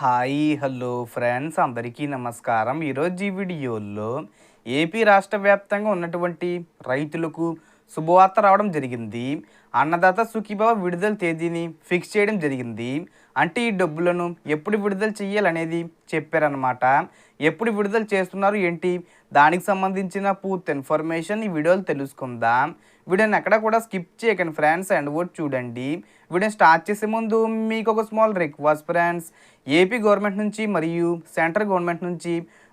Hi hello friends. అందరికీ నమస్కారం. ఈరోజు ఈ వీడియోలో ఏపీ రాష్ట్ర వ్యాప్తంగా ఉన్నటువంటి రైతులకు శుభవార్త రావడం జరిగింది. అన్నదాత సుఖీభావ విడుదల తేదీని ఫిక్స్ చేయడం జరిగింది. అంటే ఈ డబ్బులను ఎప్పుడు విడుదల చేయాలనేది చెప్పారనమాట ఎప్పుడు విడుదల చేస్తున్నారు ఏంటి? దానికి సంబంధించిన పూర్తి ఇన్ఫర్మేషన్ ఈ వీడియోలు తెలుసుకుందాం. వీడియోని ఎక్కడ కూడా స్కిప్ చేయకండి ఫ్రెండ్స్ అండ్ ఓట్ చూడండి. వీడియో స్టార్ట్ చేసే ముందు మీకు ఒక small request friends AP government నుంచి మరియు సెంట్రల్ గవర్నమెంట్ నుంచి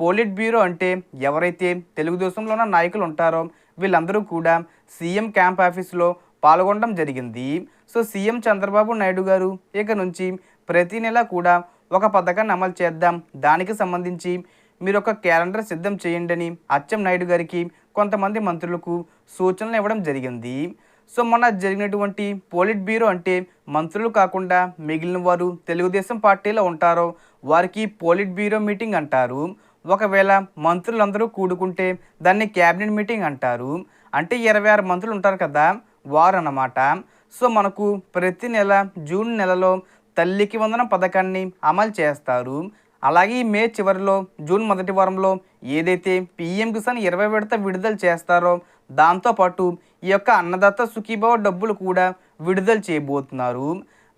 పోలిట్ బ్యూరో అంటే ఎవరైతే తెలుగుదేశంలో ఉన్న నాయకులు ఉంటారో వీళ్ళందరూ కూడా సీఎం క్యాంప్ ఆఫీస్లో పాల్గొనడం జరిగింది. సో సీఎం చంద్రబాబు నాయుడు గారు ఇక నుంచి ప్రతి నెల కూడా ఒక పథకాన్ని అమలు చేద్దాం. దానికి సంబంధించి మీరు ఒక క్యాలెండర్ సిద్ధం చేయండి అని అచ్చెం నాయుడు గారికి కొంతమంది మంత్రులకు సూచనలు ఇవ్వడం జరిగింది. సో మొన్న జరిగినటువంటి పోలిట్ బ్యూరో అంటే మంత్రులు కాకుండా మిగిలిన వారు తెలుగుదేశం పార్టీలో ఉంటారో వారికి పోలిట్ బ్యూరో మీటింగ్ అంటారు. ఒకవేళ మంత్రులందరూ కూడుకుంటే దాన్ని క్యాబినెట్ మీటింగ్ అంటారు. అంటే ఇరవై ఆరు మంత్రులు ఉంటారు కదా వారు అన్నమాట సో మనకు ప్రతి నెల జూన్ నెలలో తల్లికి వందన పథకాన్ని అమలు చేస్తారు. అలాగే ఈ మే చివరిలో జూన్ మొదటి వారంలో ఏదైతే పిఎం కిసాన్ ఇరవై విడత విడుదల చేస్తారో దాంతోపాటు ఈ యొక్క అన్నదాత సుఖీభావ డబ్బులు కూడా విడుదల చేయబోతున్నారు.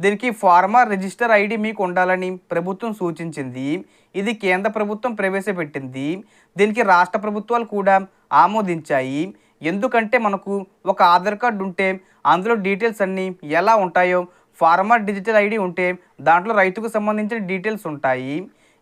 దీనికి ఫార్మర్ రిజిస్టర్ ఐడి మీకు ఉండాలని ప్రభుత్వం సూచించింది. ఇది కేంద్ర ప్రభుత్వం ప్రవేశపెట్టింది. దీనికి రాష్ట్ర ప్రభుత్వాలు కూడా ఆమోదించాయి. ఎందుకంటే మనకు ఒక ఆధార్ కార్డు ఉంటే అందులో డీటెయిల్స్ అన్నీ ఎలా ఉంటాయో ఫార్మర్ డిజిటల్ ఐడి ఉంటే దాంట్లో రైతుకు సంబంధించిన డీటెయిల్స్ ఉంటాయి.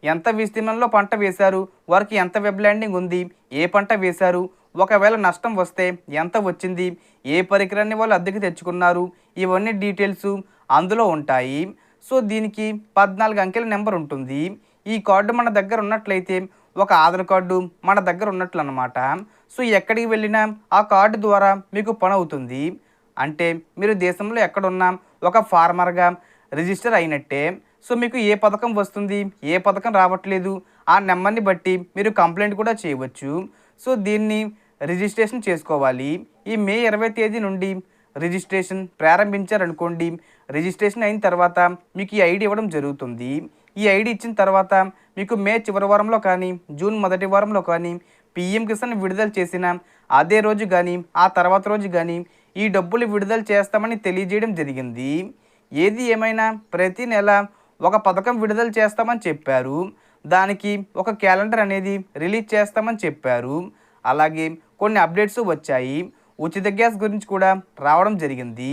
ఎంత విస్తీర్ణంలో పంట వేశారు వారికి ఎంత వెబ్ ల్యాండింగ్ ఉంది ఏ పంట వేశారు ఒకవేళ నష్టం వస్తే ఎంత వచ్చింది ఏ పరికరాన్ని వాళ్ళు అద్దెకి తెచ్చుకున్నారు ఇవన్నీ డీటెయిల్స్ అందులో ఉంటాయి. సో దీనికి పద్నాలుగు అంకెల నెంబర్ ఉంటుంది. ఈ కార్డు మన దగ్గర ఉన్నట్లయితే ఒక ఆధార్ కార్డు మన దగ్గర ఉన్నట్లు అనమాట సో ఎక్కడికి వెళ్ళినా ఆ కార్డు ద్వారా మీకు పని అవుతుంది అంటే మీరు దేశంలో ఎక్కడున్నా ఒక ఫార్మర్గా రిజిస్టర్ అయినట్టే. సో మీకు ఏ పథకం వస్తుంది ఏ పథకం రావట్లేదు ఆ నెంబర్ని బట్టి మీరు కంప్లైంట్ కూడా చేయవచ్చు. సో దీన్ని రిజిస్ట్రేషన్ చేసుకోవాలి. ఈ మే ఇరవై తేదీ నుండి రిజిస్ట్రేషన్ ప్రారంభించారనుకోండి రిజిస్ట్రేషన్ అయిన తర్వాత మీకు ఈ ఐడి ఇవ్వడం జరుగుతుంది. ఈ ఐడి ఇచ్చిన తర్వాత మీకు మే చివరి వారంలో కానీ జూన్ మొదటి వారంలో కానీ పిఎం కిసాన్ విడుదల చేసిన అదే రోజు కానీ ఆ తర్వాత రోజు కానీ ఈ డబ్బులు విడుదల చేస్తామని తెలియజేయడం జరిగింది. ఏది ఏమైనా ప్రతి నెల ఒక పథకం విడుదల చేస్తామని చెప్పారు. దానికి ఒక క్యాలెండర్ అనేది రిలీజ్ చేస్తామని చెప్పారు. అలాగే కొన్ని అప్డేట్స్ వచ్చాయి. ఉచిత గ్యాస్ గురించి కూడా రావడం జరిగింది.